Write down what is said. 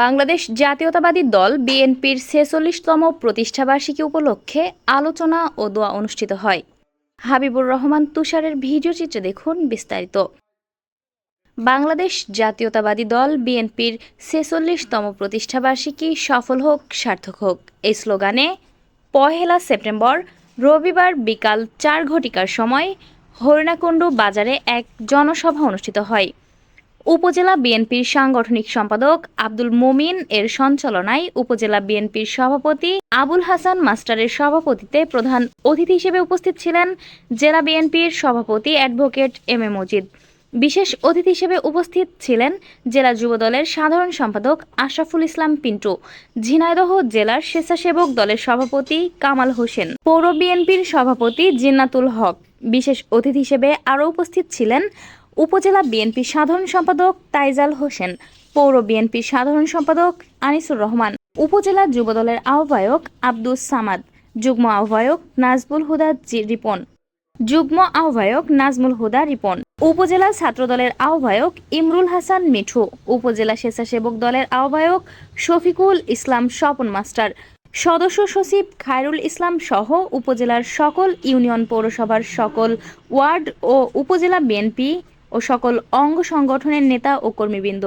বাংলাদেশ জাতীয়তাবাদী দল বিএনপির ছেচল্লিশতম প্রতিষ্ঠাবার্ষিকী উপলক্ষে আলোচনা ও দোয়া অনুষ্ঠিত হয়। হাবিবুর রহমান তুষারের ভিডিও চিত্রে দেখুন বিস্তারিত। বাংলাদেশ জাতীয়তাবাদী দল বিএনপির ছেচল্লিশতম প্রতিষ্ঠাবার্ষিকী সফল হোক, সার্থক হোক। এই স্লোগানে, পহেলা সেপ্টেম্বর, রবিবার বিকাল চার ঘটিকার সময় হরিণাকুণ্ডু বাজারে এক জনসভা অনুষ্ঠিত হয়। উপজেলা বিএনপির সাংগঠনিক সম্পাদক আব্দুল মোমিন এর সঞ্চালনায় উপজেলা বিএনপির সভাপতি আবুল হাসান মাস্টারের সভাপতিতে প্রধান অতিথি হিসেবে উপস্থিত ছিলেন জেলা বিএনপির সভাপতি অ্যাডভোকেট এম এ মজিদ। বিশেষ অতিথি হিসেবে উপস্থিত ছিলেন জেলা যুবদলের সাধারণ সম্পাদক আশরাফুল ইসলাম পিন্টু, ঝিনাইদহ জেলার স্বেচ্ছাসেবক দলের সভাপতি কামাল হোসেন, পৌর বিএনপির সভাপতি জিন্নাতুল হক। বিশেষ অতিথি হিসেবে আরও উপস্থিত ছিলেন উপজেলা বিএনপি সাধারণ সম্পাদক তাইজাল হোসেন, পৌর বিএনপির সাধারণ সম্পাদক আনিসুর রহমান, উপজেলা যুবদলের আহ্বায়ক আব্দুস সামাদ, যুগ্ম আহ্বায়ক নাজবুল হুদা রিপন, যুগ্ম আহ্বায়ক নাজমুল হুদা রিপন, উপজেলা ছাত্রদলের আহ্বায়ক ইমরুল হাসান মিঠু, উপজেলা স্বেচ্ছাসেবক দলের আহ্বায়ক শফিকুল ইসলাম স্বপন মাস্টার, সদস্য সচিব খায়রুল ইসলাম সহ উপজেলার সকল ইউনিয়ন পৌরসভার সকল ওয়ার্ড ও উপজেলা বিএনপি ও সকল অঙ্গ সংগঠনের নেতা ও কর্মীবৃন্দ।